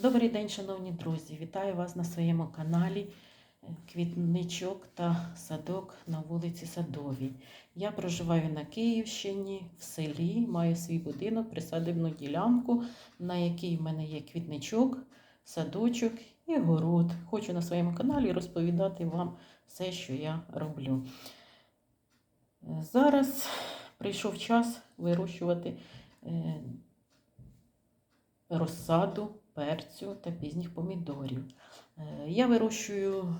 Добрий день, шановні друзі! Вітаю вас на своєму каналі е, Квітничок та садок на вулиці Садовій. Я проживаю на Київщині, в селі, маю свій будинок, присадибну ділянку, на якій в мене є квітничок, садочок і город. Хочу на своєму каналі розповідати вам все, що я роблю. Е, Зараз прийшов час вирощувати е, розсаду перцю та пізніх помідорів. Е, Я вирощую,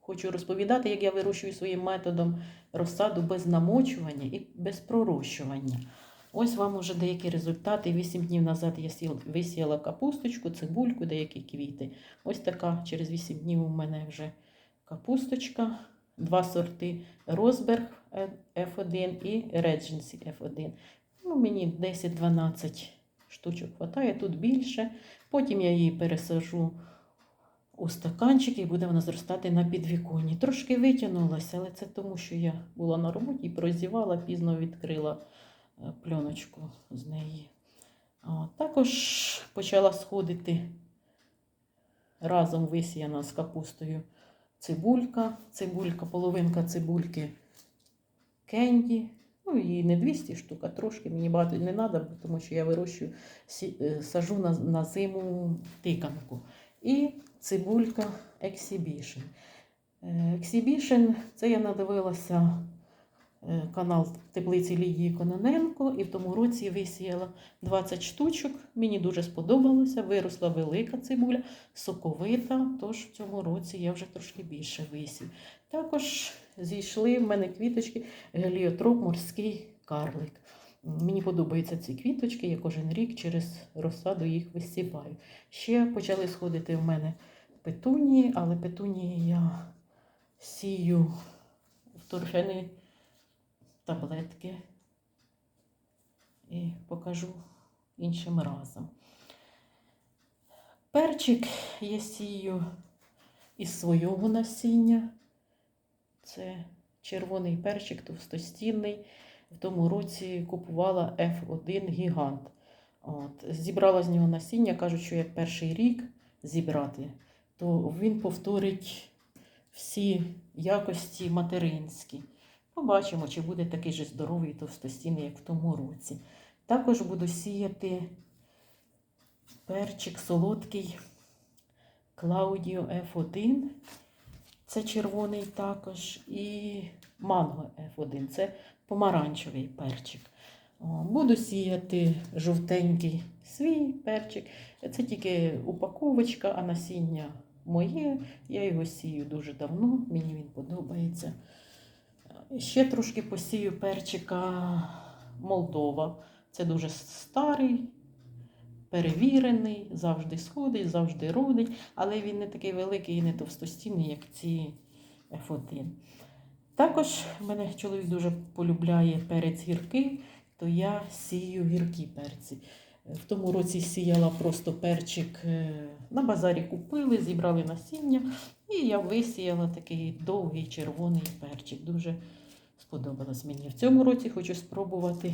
хочу розповідати, як я вирощую своїм методом розсаду без намочування і без пророщування. Ось вам уже деякі результати. Вісім днів назад я висіяла капусточку, цибульку, деякі квіти. Ось така через 8 днів у мене вже капусточка, два сорти Розберг F1 і Regency F1. Ну, мені 10-12 штучок хватає, тут більше. Потім я її пересажу у стаканчик і буде вона зростати на підвіконні. Трошки витягнулася, але це тому, що я була на роботі і прозівала, пізно відкрила е, пленочку з неї. О, також почала сходити разом висіяна з капустою цибулька. Цибулька, половинка цибульки кенді. Ну, і не 200 штук, а трошки мені багато не треба, тому що я вирощую, е, сажу на, на зиму тиканку. І цибулька Exhibition. Е, Exhibition це я надивилася е, канал теплиці Лідії Кононенко, і в тому році висіяла 20 штучок. Мені дуже сподобалося. Виросла велика цибуля, соковита, тож в цьому році я вже трошки більше висів. Також зійшли в мене квіточки геліотроп морський карлик. Мені подобаються ці квіточки, я кожен рік через розсаду їх висіваю. Ще почали сходити в мене петунії, але петунії я сію в торфяні таблетки і покажу іншим разом. Перчик я сію із свого насіння. Це червоний перчик товстостінний. В тому році купувала F1 гігант. От, зібрала з нього насіння, кажуть, що як перший рік зібрати, то він повторить всі якості материнські. Побачимо, чи буде такий же здоровий і товстостінний, як в тому році. Також буду сіяти перчик солодкий Claudio F1. Це червоний також. І манго F1. Це помаранчевий перчик. Буду сіяти жовтенький свій перчик. Це тільки упаковочка, а насіння моє. Я його сію дуже давно, мені він подобається. Ще трошки посію перчика Молдова. Це дуже старий, перевірений, завжди сходить, завжди родить, але він не такий великий і не товстостінний, як ці F1. Також мене чоловік дуже полюбляє перець гіркий, то я сію гіркі перці. В тому році сіяла просто перчик е, на базарі купили, зібрали насіння, і я висіяла такий довгий червоний перчик. Дуже сподобалось мені. В цьому році хочу спробувати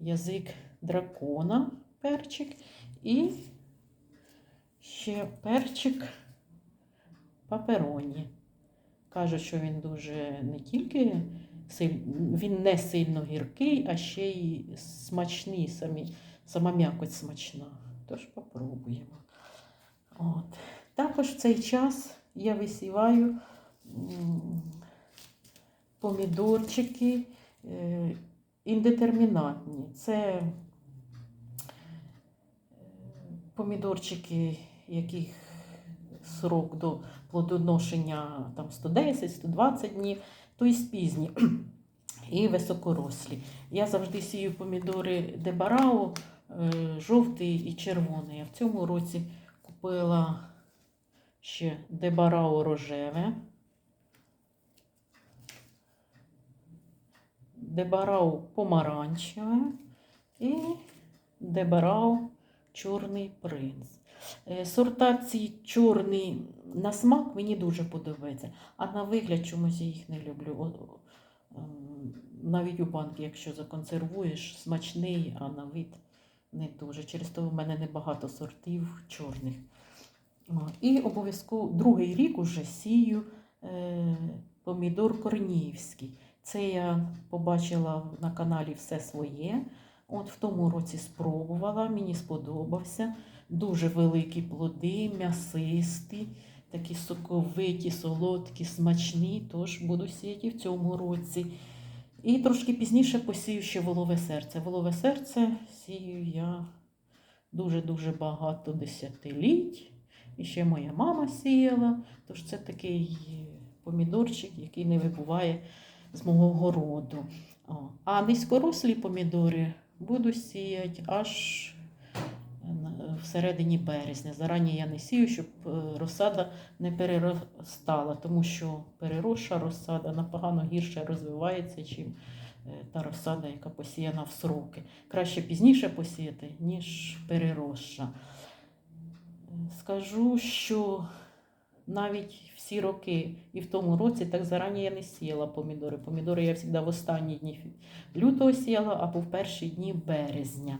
язик дракона перчик і ще перчик папероні. Кажуть, що він дуже не тільки він не сильно гіркий, а ще й смачний, самі, сама м'якоть смачна. Тож попробуємо. От. Також в цей час я висіваю помідорчики е, індетермінатні. Це е, помідорчики, яких срок до плодоношення там 110-120 днів, то й пізні і високорослі. Я завжди сію помідори Дебарао, е, жовтий і червоний. А в цьому році купила ще Дебарао рожеве. Дебарао помаранчеве і Дебарао чорний принц. Е, Сорта ці чорний на смак мені дуже подобається, а на вигляд чомусь я їх не люблю. Ем, Навіть у банки, якщо законсервуєш, смачний, а на вид не дуже. Через то в мене небагато сортів чорних. І обов'язково другий рік уже сію е, помідор корнівський. Це я побачила на каналі все своє. От в тому році спробувала, мені сподобався. Дуже великі плоди, м'ясисті, такі соковиті, солодкі, смачні. Тож буду сіяти в цьому році. І трошки пізніше посію ще волове серце. Волове серце сію я дуже-дуже багато десятиліть. І ще моя мама сіяла. Тож це такий помідорчик, який не вибуває з мого городу. А низькорослі помідори буду сіяти аж всередині березня. Зарані я не сію, щоб е, розсада не переростала, тому що переросша розсада напогано гірше розвивається, е, та розсада, яка посіяна в сроки. Краще пізніше посіяти, ніж переросша. Е, Скажу, що навіть всі роки і в тому році так зарані я не сіяла помідори. Помідори я завжди в останні дні лютого сіяла або в перші дні березня.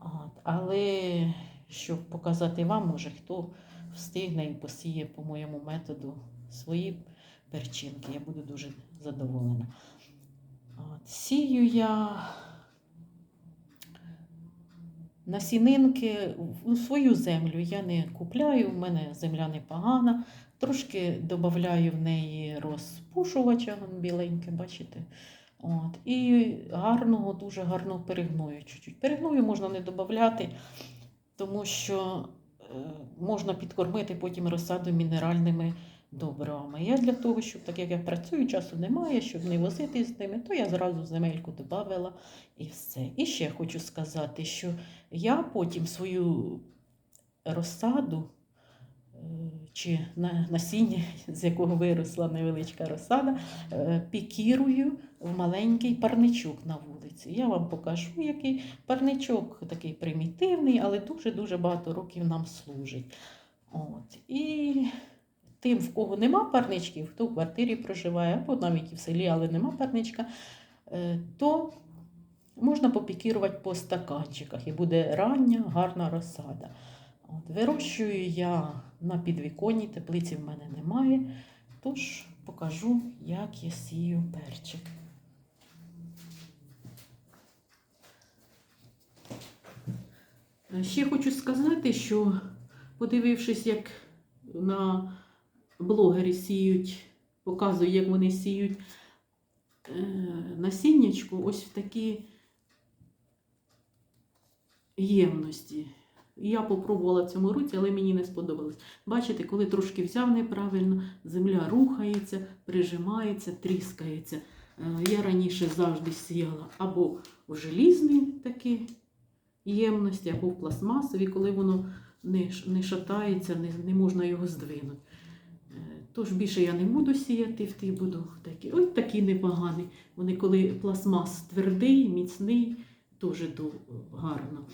От. Але щоб показати вам, може, хто встигне і посіє по моєму методу свої перчинки, я буду дуже задоволена. От. Сію я насінинки у свою землю я не купляю, в мене земля непогана. Трошки додаю в неї розпушувача, біленьке, бачите? От. І гарного, дуже гарно перегною чуть-чуть. Перегною можна не додати, тому що е, можна підкормити потім розсаду мінеральними добривами. Я для того, щоб так як я працюю, часу немає, щоб не возити з ними, то я зразу земельку додавала і все. І ще хочу сказати, що я потім свою розсаду е, чи насіння, з якого виросла невеличка розсада, е, пікірую в маленький парничок на вулиці. Я вам покажу, який парничок такий примітивний, але дуже-дуже багато років нам служить. От. І тим, в кого нема парничків, хто в квартирі проживає, або навіть і в селі, але нема парничка, е, то можна попікірувати по стаканчиках і буде рання, гарна розсада. От, вирощую я на підвіконні, теплиці в мене немає, тож покажу, як я сію перчик. Ще хочу сказати, що подивившись, як на блогері сіють, показую, як вони сіють е, насіннячку, ось в такі ємності. Я попробувала в цьому році, але мені не сподобалось. Бачите, коли трошки взяв неправильно, земля рухається, прижимається, тріскається. Е, Я раніше завжди сіяла або в желізні такі ємності, або в пластмасові, коли воно не, шатається, не можна його здвинути. Тож більше я не буду сіяти в ті, буду такі. Ось такі непогані. Вони коли пластмас твердий, міцний, теж ду- гарно.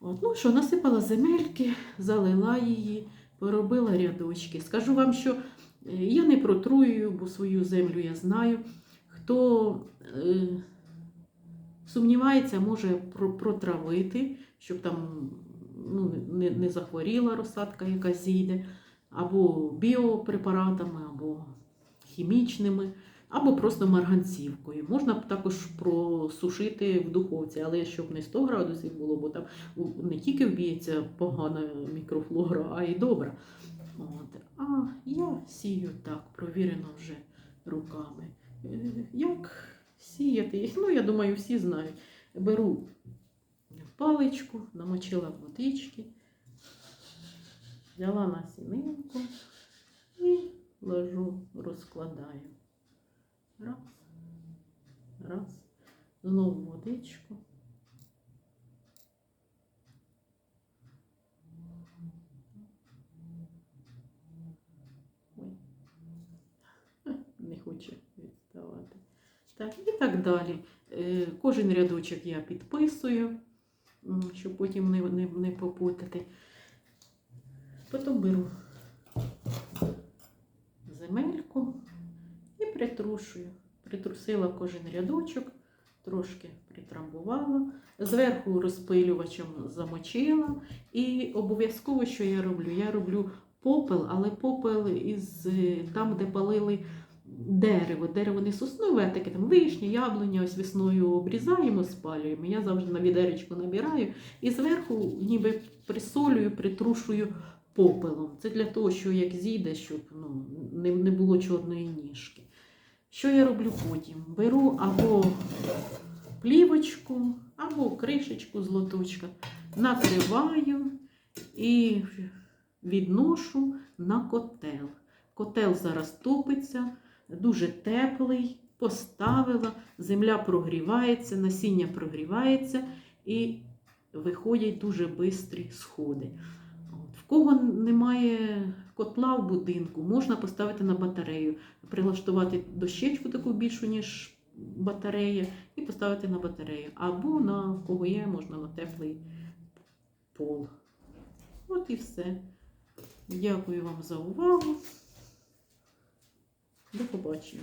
От, ну що, насипала земельки, залила її, поробила рядочки. Скажу вам, що е, я не протрую, бо свою землю я знаю. Хто е, сумнівається, може протравити, щоб там ну, не, не захворіла розсадка, яка зійде, або біопрепаратами, або хімічними, або просто марганцівкою. Можна також просушити в духовці, але щоб не 100 градусів було, бо там не тільки вб'ється погана мікрофлора, а й добра. От. А я сію так, провірено вже руками. Е, Як сіяти? Ну, я думаю, всі знають. Беру паличку, намочила водички, взяла насінинку і ложу, розкладаю. Раз, раз, знову водичку. Ой. Не хоче відставати. Так, і так далі. Е, Кожен рядочок я підписую, щоб потім не, не, не попутати. Потім беру земельку і притрушую. Притрусила кожен рядочок трошки притрамбувала, зверху розпилювачем замочила. І обов'язково, що я роблю? Я роблю попел, але попел із там, де палили дерево. Дерево не соснове, а таке там вишня, яблуня, ось весною обрізаємо, спалюємо. Я завжди на відеречку набираю і зверху ніби присолюю, притрушую попелом. Це для того, що як зійде, щоб ну, не, не було чорної ніжки. Що я роблю потім? Беру або плівочку, або кришечку з лоточка, накриваю і відношу на котел. Котел зараз топиться, дуже теплий, поставила, земля прогрівається, насіння прогрівається і виходять дуже бистрі сходи. В кого немає котла в будинку, можна поставити на батарею, прилаштувати дощечку таку більшу, ніж батарея, і поставити на батарею. Або на кого є, можна на теплий пол. От і все. Дякую вам за увагу. До побачення.